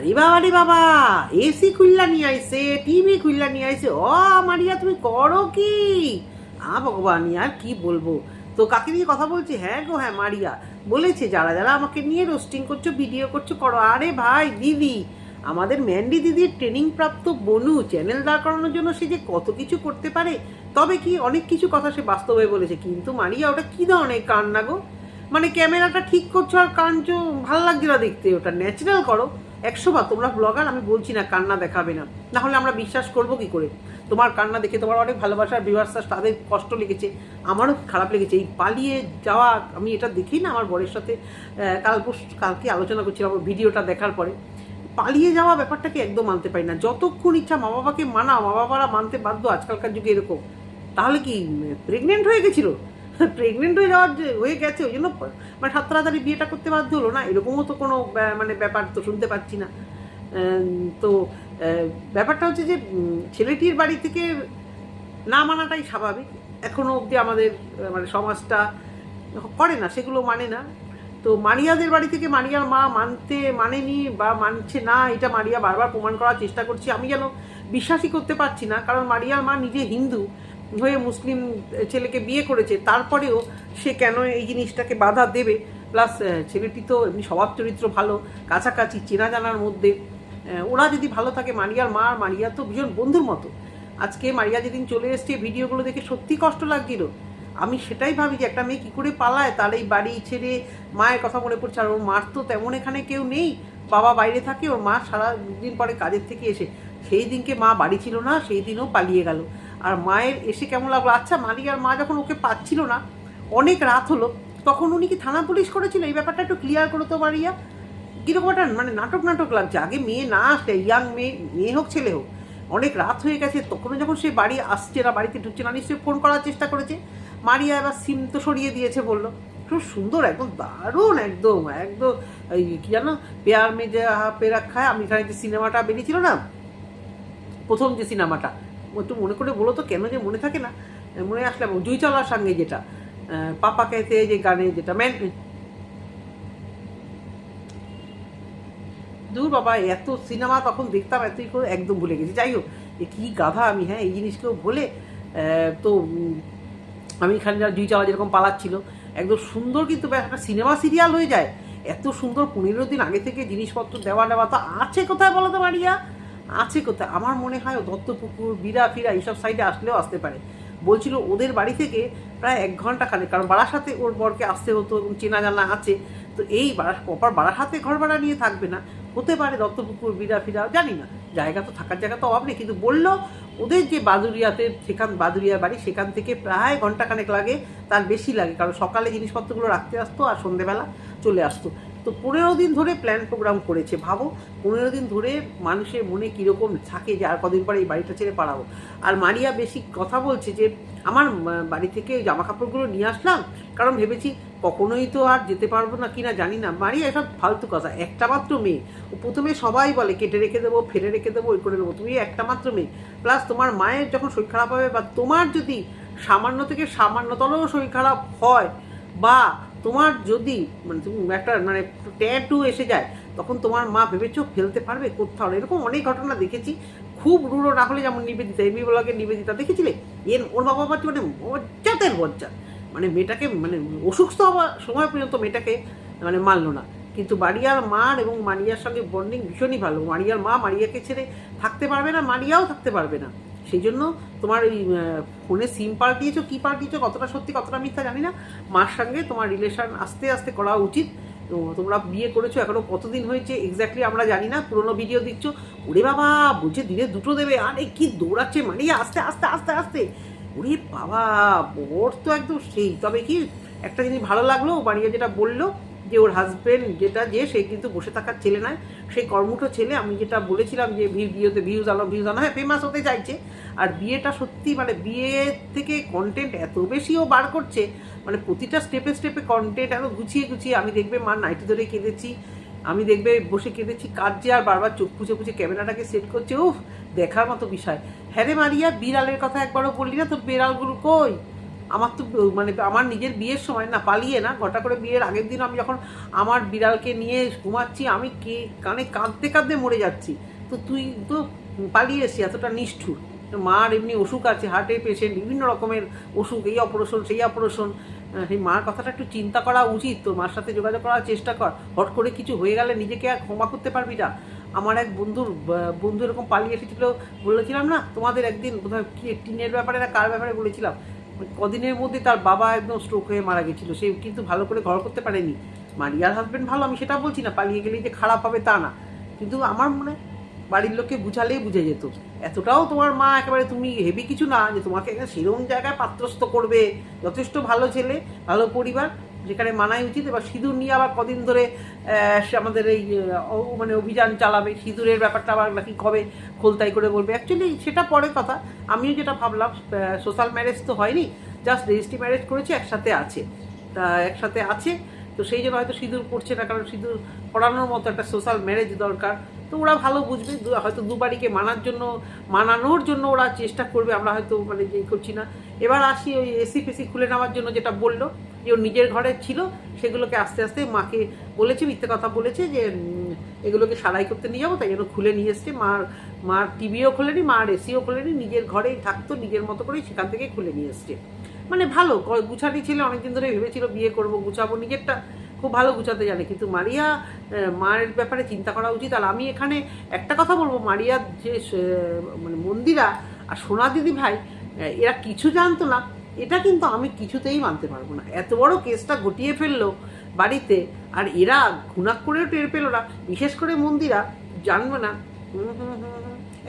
আরে বাবা রে বাবা এসি খুললা নিয়ে আইছে টিভি খুললা নিয়ে আইছে। ও মারিয়া, তুমি করো কি? আ, ভগবান, আর কি বলব? তো কাকে নিয়ে কথা বলছি হ্যাঁ গো হ্যাঁ মারিয়া। বলেছে, যারা যারা আমাকে নিয়ে রোস্টিং করছ ভিডিও করছ, করো। আরে ভাই, দিদি, আমাদের ম্যান্ডি দিদির ট্রেনিং প্রাপ্ত বনু চ্যানেল দাঁড় করানোর জন্য সে যে কত কিছু করতে পারে, তবে কি অনেক কিছু কথা সে বাস্তবে বলেছে। কিন্তু মারিয়া, ওটা কি ধরনের কান্না গো? মানে ক্যামেরাটা ঠিক করছ আর কাঁদছো, ভালো লাগছে না দেখতে, ওটা ন্যাচারাল করো। একশো বার তোমরা ব্লগার আমি বলছি না কান্না দেখাবে না। না হলে আমরা বিশ্বাস করব কি করে? তোমার কান্না দেখে তোমার অনেক ভালোবাসার ভিউয়ার্সার তাদের কষ্ট লেগেছে, আমারও খারাপ লেগেছে। এই পালিয়ে যাওয়া, আমি এটা দেখি না আমার বরের সাথে কাল কালকে আলোচনা করছিলাম ভিডিওটা দেখার পরে। পালিয়ে যাওয়া ব্যাপারটাকে একদম মানতে পারি না। যতক্ষণ ইচ্ছা মা বাবাকে মানাও, মা বাবারা মানতে বাধ্য আজকালকার যুগে এরকম। তাহলে কি প্রেগনেন্ট হয়ে গেছিল? প্রেগনেন্ট হয়ে যাওয়ার যে হয়ে গেছে, ওই জন্য মানে সাত তাড়াতাড়ি বিয়েটা করতে বাধ্য হলো না, এরকমও তো কোনো মানে ব্যাপার তো শুনতে পাচ্ছি না। তো ব্যাপারটা হচ্ছে যে ছেলেটির বাড়ি থেকে না মানাটাই স্বাভাবিক। এখনও অবধি আমাদের মানে সমাজটা করে না, সেগুলো মানে না। তো মারিয়াদের বাড়ি থেকে মারিয়ার মা মানতে মানেনি বা মানছে না, এটা মারিয়া বারবার প্রমাণ করার চেষ্টা করছি। আমি যেন বিশ্বাসই করতে পারছি না, কারণ মারিয়ার মা নিজে হিন্দু হয়ে মুসলিম ছেলেকে বিয়ে করেছে, তারপরেও সে কেন এই জিনিসটাকে বাধা দেবে? প্লাস ছেলেটি তো এমনি স্বভাব চরিত্র ভালো, কাছাকাছি, চেনা জানার মধ্যে। ওরা যদি ভালো থাকে, মারিয়ার মা আর মারিয়া তো ভীষণ বন্ধুর মতো। আজকে মারিয়া যেদিন চলে এসছে ভিডিওগুলো দেখে সত্যি কষ্ট লাগছিল। আমি সেটাই ভাবি যে একটা মেয়ে কী করে পালায়, তার এই বাড়ি ছেড়ে মায়ের কথা মনে পড়ছে, আর ওর মার তো তেমন এখানে কেউ নেই। বাবা বাইরে থাকে, ওর মা সারা দিন পরে কাজের থেকে এসে। সেই দিনকে মা বাড়ি ছিল না, সেই দিনও পালিয়ে গেল। আর মায়ের এসে কেমন লাগল? আচ্ছা মালিক আর মা যখন ওকে পাচ্ছিল না, অনেক রাত হলো, তখন উনি কি থানা পুলিশ করেছিল? এই ব্যাপারটা একটু ক্লিয়ার করো তো মারিয়া কীরকম একটা মানে নাটক নাটক লাগছে। আগে মেয়ে না আসলে ইয়াং মেয়ে মেয়ে হোক, ছেলে হোক, অনেক রাত হয়ে গেছে, তখনও যখন সে বাড়ি আসছে না, বাড়িতে ঢুকছে না, নিশ্চয়ই ফোন করার চেষ্টা করেছে। মারিয়া এবার সিম তো সরিয়ে দিয়েছে, বলল, খুব সুন্দর, একদম দারুণ, একদম একদম, এই কী জানো, পেয়ার মে যে পে রাখা, আমি এখানে যে সিনেমাটা বেরিয়েছিল না, প্রথম যে সিনেমাটা একটু মনে করে বলো তো, কেন যে মনে থাকে না? মনে আসলে জুই চলার সঙ্গে যেটা পাপা কেতে যে গানে যেটা, ম্যান দূর বাবা, এত সিনেমা তখন দেখতাম, এতই করে একদম ভুলে গেছি। যাই হোক কী গাধা আমি হ্যাঁ এই জিনিসকেও বলে তো আমি এখানে জুই চাওয়া যেরকম পালাচ্ছিল, একদম সুন্দর কিন্তু একটা সিনেমা সিরিয়াল হয়ে যায়। এত সুন্দর, পনেরো দিন আগে থেকে জিনিসপত্র দেওয়া নেওয়া তো আছে কোথায় বলো তো, মারিয়া? আছে কোথায়? আমার মনে হয় দত্তপুকুর বিরা ফিরা এইসব সাইডে আসলেও আসতে পারে। বলছিল ওদের বাড়ি থেকে প্রায় এক ঘণ্টা খানে কারণ বারাসাতে ওর বরকে আসতে হতো এবং চেনা জানা আছে। তো এই বারা প্রপার বারাসাতে ঘর ভাড়া নিয়ে থাকবে না। হতে পারে দত্তপুকুর বিরা ফিরা, জানি না। জায়গা তো থাকার জায়গা তো অভাব নেই। কিন্তু বলল ওদের যে বাদুরিয়াতে সেখান বাদুরিয়ার বাড়ি, সেখান থেকে প্রায় ঘন্টাখানেক লাগে। তার বেশি লাগে, কারণ সকালে জিনিসপত্রগুলো রাখতে আসতো আর সন্ধেবেলা চলে আসতো। তো পনেরো দিন ধরে প্ল্যান প্রোগ্রাম করেছে। ভাবো, পনেরো দিন ধরে মানুষের মনে কীরকম থাকে যে, আর কদিন পরে এই বাড়িটা ছেড়ে পালাবো। আর মারিয়া বেশি কথা বলছে যে, আমার বাড়ি থেকে জামা কাপড়গুলো নিয়ে আসলাম, কারণ ভেবেছি কখনোই তো আর যেতে পারব না কিনা জানি না। মারিয়া এসব ফালতু কথা, একটা মাত্র মেয়ে। প্রথমে সবাই বলে, কেটে রেখে দেবো, ফেলে রেখে দেবো, ওই করে দেবো। তুমি একটা মাত্র মেয়ে। প্লাস তোমার মায়ের যখন শরীর খারাপ হবে বা তোমার যদি সামান্য থেকে সামান্যতর শরীর খারাপ হয় বা তোমার যদি মানে তুমি একটা মানে ট্যাটু এসে যায়, তখন তোমার মা ভেবেছো ফেলতে পারবে কোথাও। এরকম অনেক ঘটনা দেখেছি। খুব রুড়ো না হলে যেমন নিবেদিতা, এমনি বলাকে নিবেদিতা দেখেছিলে? এর, ওর বাবা বাচ্চা মানে বজ্জাতের বজ্জা মানে মেয়েটাকে মানে অসুস্থ হওয়ার সময় পর্যন্ত মেয়েটাকে মানে মানলো না। কিন্তু মারিয়ার মার এবং মারিয়ার সঙ্গে বন্ডিং ভীষণই ভালো। মারিয়ার মা মারিয়াকে ছেড়ে থাকতে পারবে না, মারিয়াও থাকতে পারবে না। সেই জন্য তোমার ওই ফোনে সিম পাল্টিয়েছো, কী পাল্টিয়েছো, কতটা সত্যি, কতটা মিথ্যা জানি না। মার সঙ্গে তোমার রিলেশন আস্তে আস্তে করা উচিত। তো তোমরা বিয়ে করেছ, এখনও কতদিন হয়েছে এক্স্যাক্টলি আমরা জানি না। পুরোনো ভিডিও দিচ্ছ। ওরে বাবা, বলছে দিনে দুটো দেবে। আরে কি দৌড়াচ্ছে মানে আস্তে আস্তে আস্তে আস্তে। ওরে বাবা ওর তো একদম সেই। তবে কি, একটা জিনিস ভালো লাগল মারিয়া যেটা বলল যে ওর হাজবেন্ড যেটা যে, সে কিন্তু বসে থাকার ছেলে নয়। সেই কর্মঠ ছেলে, আমি যেটা বলেছিলাম যে ভিডিওতে ভিউজ আলো ভিউজ আলো হ্যাঁ ফেমাস হতে চাইছে। আর বিয়েটা সত্যি মানে বিয়ে থেকে কন্টেন্ট এত বেশিও বার করছে মানে প্রতিটা স্টেপে স্টেপে কন্টেন্ট এত গুছিয়ে গুছিয়ে, আমি দেখবে মা নাইটি ধরে কেঁদেছি, আমি দেখবে বসে কেঁদেছি কাঁদছে আর বারবার চোখ পুছে পুছে ক্যামেরাটাকে সেট করছে, উফ, দেখার মতো বিষয়। হ্যাঁ রে মারিয়া, বিড়ালের কথা একবারও বললি না, তোর বিড়ালগুলো কই? আমার তো মানে আমার নিজের বিয়ের সময় না, পালিয়ে না, ঘটা করে বিয়ের আগের দিন আমি যখন আমার বিড়ালকে নিয়ে ঘুমাচ্ছি, আমি কে, কানে কাঁদতে কাঁদতে মরে যাচ্ছি। তো তুই তো পালিয়ে এসছি এতটা নিষ্ঠুর। মার এমনি অসুখ আছে হার্টের পেশেন্ট বিভিন্ন রকমের অসুখ, এই অপারেশন সেই অপারেশন সেই মার কথাটা একটু চিন্তা করা উচিত, তোর মার সাথে যোগাযোগ করার চেষ্টা কর। হট করে কিছু হয়ে গেলে নিজেকে আর ক্ষমা করতে পারবি না। আমার এক বন্ধুর বন্ধু এরকম পালিয়ে এসেছিল, বলেছিলাম না, তোমাদের একদিন বোধহয় কি, টিনের ব্যাপারে না কার ব্যাপারে বলেছিলাম? কদিনের মধ্যে তার বাবা একদম স্ট্রোক হয়ে মারা গেছিল। সে কিন্তু ভালো করে ঘর করতে পারেনি। মারিয়ার হাজব্যান্ড ভালো, আমি সেটা বলছি না, পালিয়ে গেলেই যে খারাপ হবে তা না। কিন্তু আমার মনে বাড়ির লোককে বুঝালেই বুঝে যেত। এতটাও তোমার মা একেবারে তুমি হেভি কিছু না যে তোমাকে সেরকম জায়গায় পাত্রস্থ করবে। যথেষ্ট ভালো ছেলে, ভালো পরিবার যেখানে মানাই উচিত, এবার সিঁদুর নিয়ে আবার কদিন ধরে আমাদের এই মানে অভিযান চালাবে, সিঁদুরের ব্যাপারটা আবার নাকি কবে খোলতাই করে বলবে। অ্যাকচুয়ালি সেটা পরের কথা। আমিও যেটা ভাবলাম সোশ্যাল ম্যারেজ তো হয়নি জাস্ট রেজিস্ট্রি ম্যারেজ করেছে, একসাথে আছে। তা একসাথে আছে, তো সেই জন্য হয়তো সিঁদুর পড়ছে না, কারণ সিঁদুর পড়ানোর মতো একটা সোশ্যাল ম্যারেজ দরকার। তো ওরা ভালো বুঝবে হয়তো দুবারিকে মানার জন্য, মানানোর জন্য ওরা চেষ্টা করবে, আমরা হয়তো মানে যেই করছি না। এবার আসি ওই এসি ফেসি খুলে নেওয়ার জন্য যেটা বলল যে ওর নিজের ঘরে ছিল, সেগুলোকে আস্তে আস্তে মাকে বলেছে, মিথ্যে কথা বলেছে যে এগুলোকে সারাই করতে নিয়ে যাব, তাই জন্য খুলে নিয়ে এসছে। মার মার টিভিও খোলেনি, মার এসিও খোলেনি, নিজের ঘরেই থাকতো, নিজের মতো করেই সেখান থেকে খুলে নিয়ে এসছে। মানে ভালো গুছানি ছিল অনেকদিন ধরে ভেবেছিল বিয়ে করব, গুছাবো, নিজেরটা খুব ভালো গুছাতে জানে। কিন্তু মারিয়া মায়ের ব্যাপারে চিন্তা করা উচিত। আর আমি এখানে একটা কথা বলব, মারিয়ার যে মানে মন্দিরা আর সোনা দিদি ভাই এরা কিছু জানতো না এটা কিন্তু আমি কিছুতেই মানতে পারব না। এত বড় কেসটা গটিয়ে ফেলল বাড়িতে, আর এরা ঘুণাক করেও টের পেল না। বিশেষ করে মন্দিরা, জানবে না।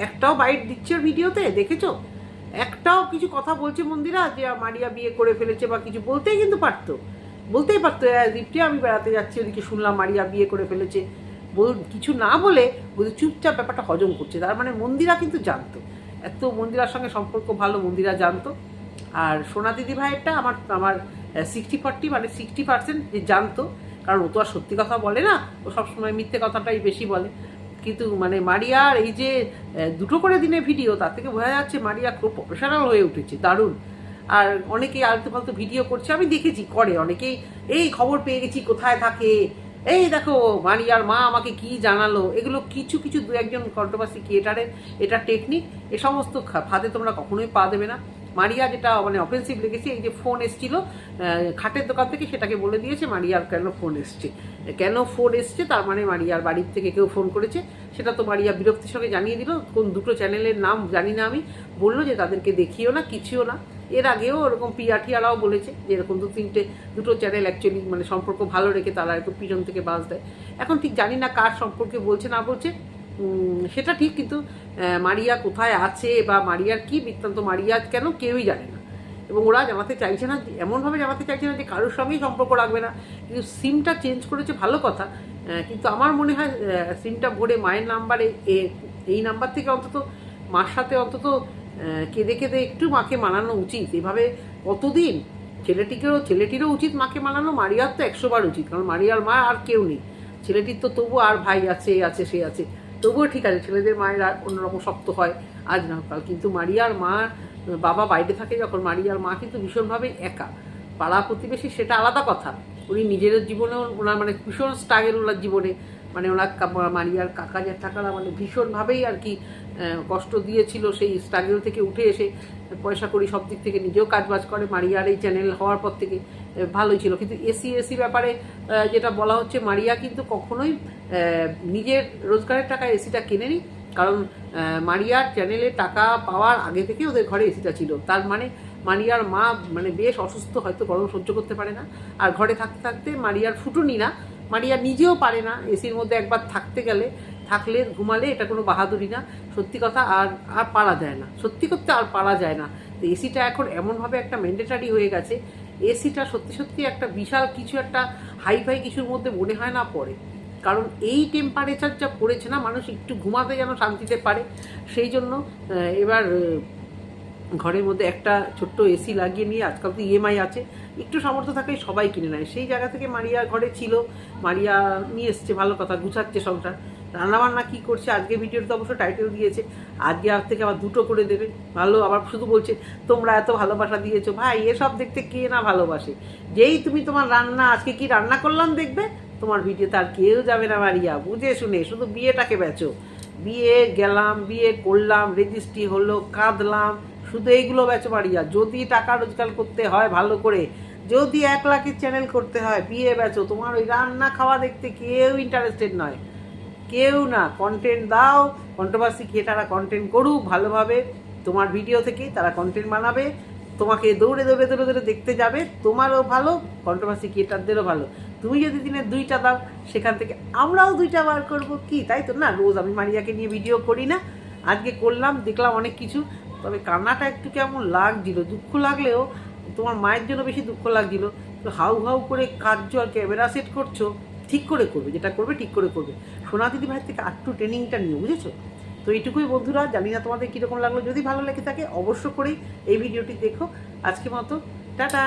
একটাও বাইট দিচ্ছে ভিডিওতে, দেখেছ? একটাও কিছু কথা বলছে মন্দিরা যে মারিয়া বিয়ে করে ফেলেছে বা কিছু বলতেই কিন্তু পারতো। বলতেই পারতো দীপ্তি, আমি বেড়াতে যাচ্ছি, ওদিকে শুনলাম মারিয়া বিয়ে করে ফেলেছে। বল, কিছু না বলে বলছে, চুপচাপ ব্যাপারটা হজম করছে। তার মানে মন্দিরা কিন্তু জানতো। এত মন্দিরার সঙ্গে সম্পর্ক ভালো মন্দিরা জানতো। আর সোনা দিদি ভাইয়েরটা আমার আমার সিক্সটি ফর্টি মানে সিক্সটি পার্সেন্ট যে জানতো। কারণ ও তো আর সত্যি কথা বলে না। ও সবসময় মিথ্যে কথাটাই বেশি বলে। কিন্তু মানে মারিয়ার এই যে দুটো করে দিনে ভিডিও, তার থেকে বোঝা যাচ্ছে মারিয়া খুব প্রফেশনাল হয়ে উঠেছে। দারুণ। আর অনেকেই আলতু ফালতু ভিডিও করছে। আমি দেখেছি, করে অনেকেই, এই খবর পেয়ে গেছি, কোথায় থাকে? এই দেখো, মারিয়ার মা আমাকে কি জানালো? এগুলো কিছু কিছু দু একজন কন্ট্রোভার্সি ক্রিয়েটারের এটা টেকনিক এ সমস্ত ফাঁদে তোমরা কখনোই পা দেবে না। মারিয়া যেটা মানে অফেন্সিভ লেগেছে, এই যে ফোন এসছিল খাটের দোকান থেকে সেটাকে বলে দিয়েছে, মারিয়ার কেন ফোন এসছে। কেন ফোন এসছে? তার মানে মারিয়ার বাড়ির থেকে কেউ ফোন করেছে। সেটা তো মারিয়া বিরক্তির সঙ্গে জানিয়ে দিল। কোন দুটো চ্যানেলের নাম জানি না আমি। বলল যে তাদেরকে দেখিও না, কিছুও না। এর আগেও ওরকম পিয়াঠিয়ারাও বলেছে যে এরকম দু তিনটে, দুটো চ্যানেল অ্যাকচুয়ালি মানে সম্পর্ক ভালো রেখে তারা একটু পিছন থেকে বাজ দেয়। এখন ঠিক জানি না কার সম্পর্কে বলছে, না বলছে। সেটা ঠিক, কিন্তু মারিয়া কোথায় আছে বা মারিয়ার কি বৃত্তান্ত, মারিয়া কেন কেউই জানে না। এবং ওরা জানাতে চাইছে না, এমনভাবে জানাতে চাইছে না যে কারোর সঙ্গেই সম্পর্ক রাখবে না। কিন্তু সিমটা চেঞ্জ করেছে ভালো কথা কিন্তু আমার মনে হয় সিমটা ভরে মায়ের নাম্বারে এই নাম্বার থেকে অন্তত মার সাথে অন্তত কেঁদে কেঁদে একটু মাকে মানানো উচিত। এভাবে কতদিন ছেলেটিকেও, ছেলেটিরও উচিত মাকে মানানো, মারিয়ার তো একশোবার উচিত, কারণ মারিয়ার মা আর কেউ নেই। ছেলেটির তো তবু আর ভাই আছে এ আছে, সে আছে। তবুও ঠিক আছে, ছেলেদের মায়ের আর অন্যরকম শক্ত হয়, আজ না কাল। কিন্তু মারিয়ার মা, বাবা বাইরে থাকে যখন, মারিয়ার মা কিন্তু ভীষণভাবে একা। পাড়া প্রতিবেশী সেটা আলাদা কথা। উনি নিজের জীবনেও ওনার মানে ভীষণ স্ট্রাগেল ওনার জীবনে। মানে ওনার মারিয়ার কাকা জ্যাঠাকারা মানে ভীষণভাবেই আর কি কষ্ট দিয়েছিল সেই স্ট্রাগেল থেকে উঠে এসে পয়সা করি সব দিক থেকে নিজেও কাজবাজ করে। মারিয়ার এই চ্যানেল হওয়ার পর থেকে ভালোই ছিল। কিন্তু এসি এসি ব্যাপারে যেটা বলা হচ্ছে, মারিয়া কিন্তু কখনোই নিজের রোজগারের টাকায় এসিটা কেনেনি। কারণ মারিয়ার চ্যানেলে টাকা পাওয়ার আগে থেকে ওদের ঘরে এসিটা ছিল। তার মানে মারিয়ার মা মানে বেশ অসুস্থ, হয়তো গরম সহ্য করতে পারে না। আর ঘরে থাকতে থাকতে মারিয়ার ফুটুনি না মারিয়া নিজেও পারে না এসির মধ্যে একবার থাকতে গেলে, থাকলে ঘুমালে এটা কোনো বাহাদুরি না, সত্যি কথা আর আর পারা যায় না। সত্যি করতে আর পারা যায় না। তো এসিটা এখন এমনভাবে একটা ম্যান্ডেটারি হয়ে গেছে, এসিটা সত্যি সত্যি একটা বিশাল কিছু একটা হাই ফাই কিছুর মধ্যে মনে হয় না পড়ে। কারণ এই টেম্পারেচার যা পড়েছে না, মানুষ একটু ঘুমাতে যেন শান্তিতে পারে, সেই জন্য এবার ঘরের মধ্যে একটা ছোট্ট এসি লাগিয়ে নিয়ে আজকাল তো ইএমআই আছে, একটু সামর্থ্য থাকলে সবাই কিনে নেয়। সেই জায়গা থেকে মারিয়া ঘরে ছিল, মারিয়া নিয়ে এসছে, ভালো কথা, গুছাচ্ছে সংসার। রান্নাবান্না কী করছে? আজকে ভিডিওর তো অবশ্য টাইটেল দিয়েছে, আজকে আজ থেকে আবার দুটো করে দেবে। ভালো, আবার শুধু বলছে, তোমরা এত ভালোবাসা দিয়েছ। ভাই, এসব দেখতে কে না ভালোবাসে? যেই তুমি তোমার রান্না, আজকে কি রান্না করলাম দেখবে? তোমার ভিডিওতে আর কেউ যাবে না মারিয়া। বুঝে শুনে, শুধু বিয়েটাকে বেচো। বিয়ে গেলাম, বিয়ে করলাম রেজিস্ট্রি হলো, কাঁদলাম শুধু এইগুলো বেচো মারিয়া যদি টাকা রোজগার করতে হয় ভালো করে, যদি এক লাখের চ্যানেল করতে হয়, বিয়ে বেচো। তোমার ওই রান্না খাওয়া দেখতে কেউ ইন্টারেস্টেড নয়। কেউ না। কন্টেন্ট দাও কন্ট্রোভার্সি ক্রিয়েটাররা কন্টেন্ট করুক ভালোভাবে। তোমার ভিডিও থেকেই তারা কন্টেন্ট বানাবে। তোমাকে দৌড়ে দৌড়ে দৌড়ে দৌড়ে দেখতে যাবে। তোমারও ভালো কন্ট্রোভার্সি ক্রিয়েটারদেরও ভালো। তুমি যদি দিনে দুইটা দাও, সেখান থেকে আমরাও দুইটা বার করব। কি? তাই তো? না, রোজ আমি মারিয়াকে নিয়ে ভিডিও করি না। আজকে করলাম, দেখলাম অনেক কিছু, তবে কান্নাটা একটু কেমন লাগছিল? দুঃখ লাগলেও তোমার মায়ের জন্য বেশি দুঃখ লাগছিল। তো হাউ হাউ করে কার্য আর ক্যামেরা সেট করছ, ঠিক করে করবে, যেটা করবে ঠিক করে করবে। সোনা দিদি ভাইয়ের থেকে আটটু ট্রেনিংটা নিয়ে বুঝেছ? তো এইটুকুই বন্ধুরা, জানি না তোমাদের কীরকম লাগল, যদি ভালো লেগে থাকে অবশ্য করেই এই ভিডিওটি দেখো। আজকে মতো, টাটা!